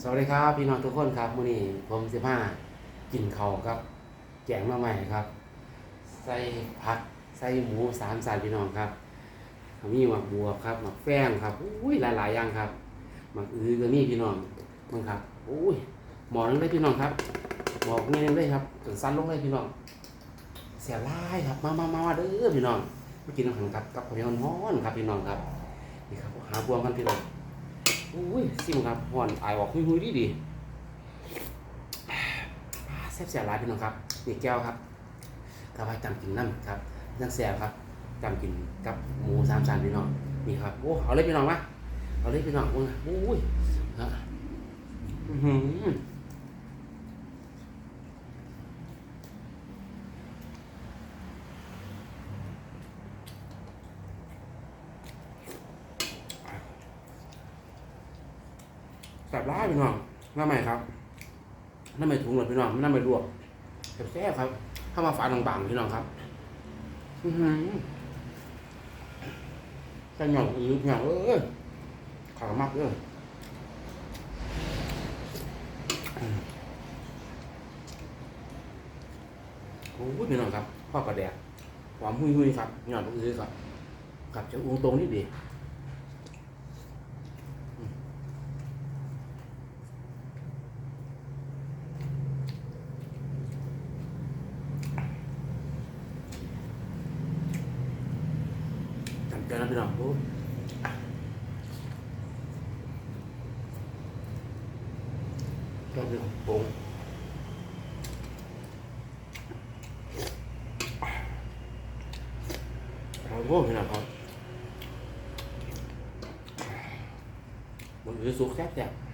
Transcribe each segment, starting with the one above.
สวัสดีครับพี่น้องทุกคนครับมื้อนี้ผมสิมากินข้าวครับ แกงมาใหม่ครับ ใส่ผักใส่หมูสามสันพี่น้องครับมีหมักบัวครับหมักแป้งครับอุ้ยหลายๆอย่างครับหมักอือก็มีพี่น้องมึงครับอุ้ยหมอนึงได้พี่น้องครับหมอกนี่นึงได้ครับถึงสั้นลงเลยพี่น้องเสียร้ายครับมามามาเด้อพี่น้องมากินอาหารครับกับข้าวเหนียวฮ้อนครับพี่น้องครับนี่ครับหาบวงกันพี่น้อง อุ้ยซิมครับห่อนอายออกหุยหุยดีดีแซ่บเสียรายพี่น้องครับนี่แก้วครับกระเพราจำกินน้ำครับนั่งแซ่บครับจำกินกับหมูสามชั้นพี่น้องนี่ครับโอ้เอาเลยพี่น้องมาเอาเลยพี่น้องโอ้ยอุ้ยฮะอื้อหือแซ่ บร้ายพี่น้องน้ำใหม่ครับน้ำใหม่ถุงหมดพี่น้องน้ำใหม่ลวกแซ่บครับเข้ามาฝาบางๆพี่น้องครับอือหือจะหย่องอือหย่องเอ้ยขามากเลยโอ้ยพี่น้องครับพ่อกระแดกหอมหุยๆครับหย่อนอือครับกับจะอุ้งตรงนี่ดี จำใจแล้วพี่น้องโอ้ยก็เป็นของปรุงเอาโว้พี่น้องครับมันคือสุกแซ่บๆ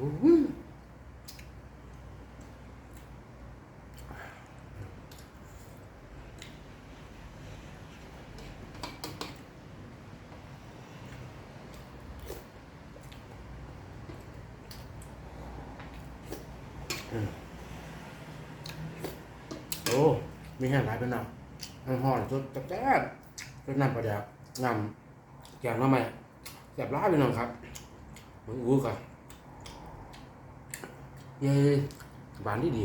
โอ้ มีแห้งหลายเป็นนักทั้งห่อนชุดแจ๊บๆชุดน้ำปลาแดกนำแกงมาใหม่แซ่บร้ายเป็นนังครับมันอู้กัน เย้หวานดีดี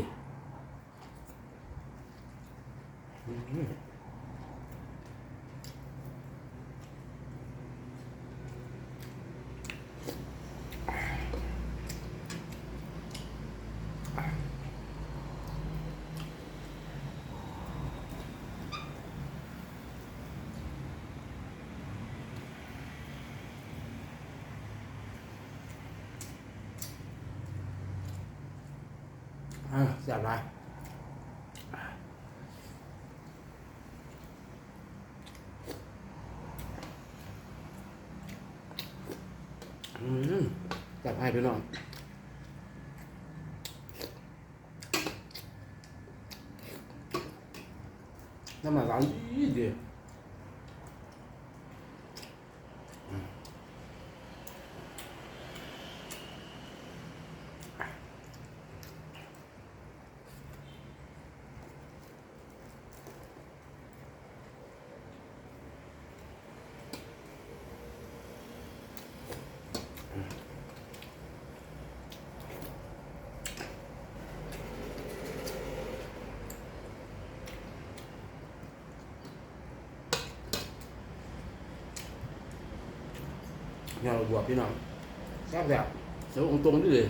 อืมอ่าแซ่บหลาอืมจับให้พี่น้องน้ำมันร้ อนดีดีเนี่ยเราบวกพี่น้องแซ่บแบบเสียวองตรงๆนี่เลย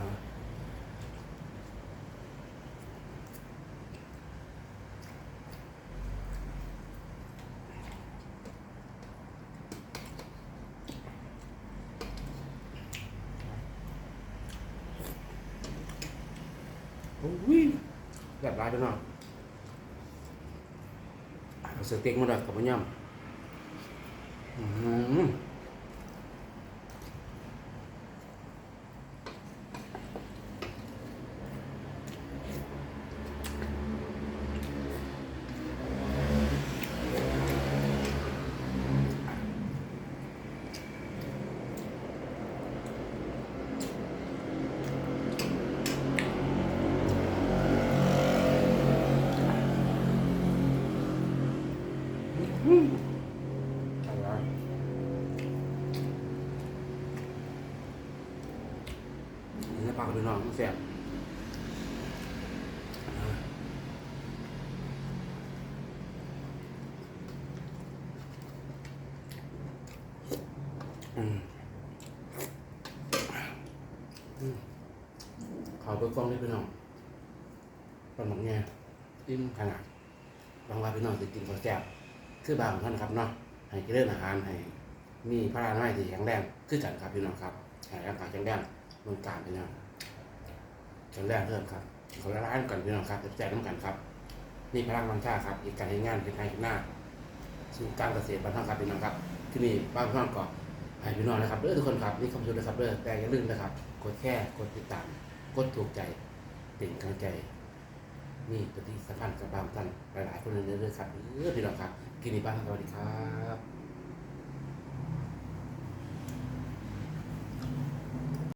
อ่าโอ้ยแบบไรพี่น้องเอาสเต็กมาหน่อยกับมันยำ อืม ปากพี่น้องมันแซ่บขอเบิกกล้องด้วยพี่น้องปนหมกเนี่ยอิ่มขนาดบางว่าพี่น้องจะกินข้าวแซ่บคือบางท่านครับเนาะให้กินเรื่องอาหารให้มีพระราชาที่แข็งแรงคือกันครับพี่น้องครับแข็งแรงกายแข็งแรงเมืองการพี่น้อง แข็งแรงเพิ่มครับขอละล้ายก่อนพี่น้องครับแจกน้ำกันครับ นี่พลังวังชาครับอีกการให้งานเป็นไงเป็นหน้าสู่การเกษตรบ้านท่องครับพี่น้องครับที่นี่บ้านพี่น้องก็ให้พี่น้องนะครับเด้อทุกคนครับนี่คำชมนะครับเด้อแต่อย่าลืมนะครับ กดแค่กดติดตาม กดถูกใจติ่งกำลังใจนี่ปฏิสัมพันธ์กับบางท่านหลายๆคนเลยเด้อครับเออพี่น้องครับกินนี่บ้านสวัสดีครับ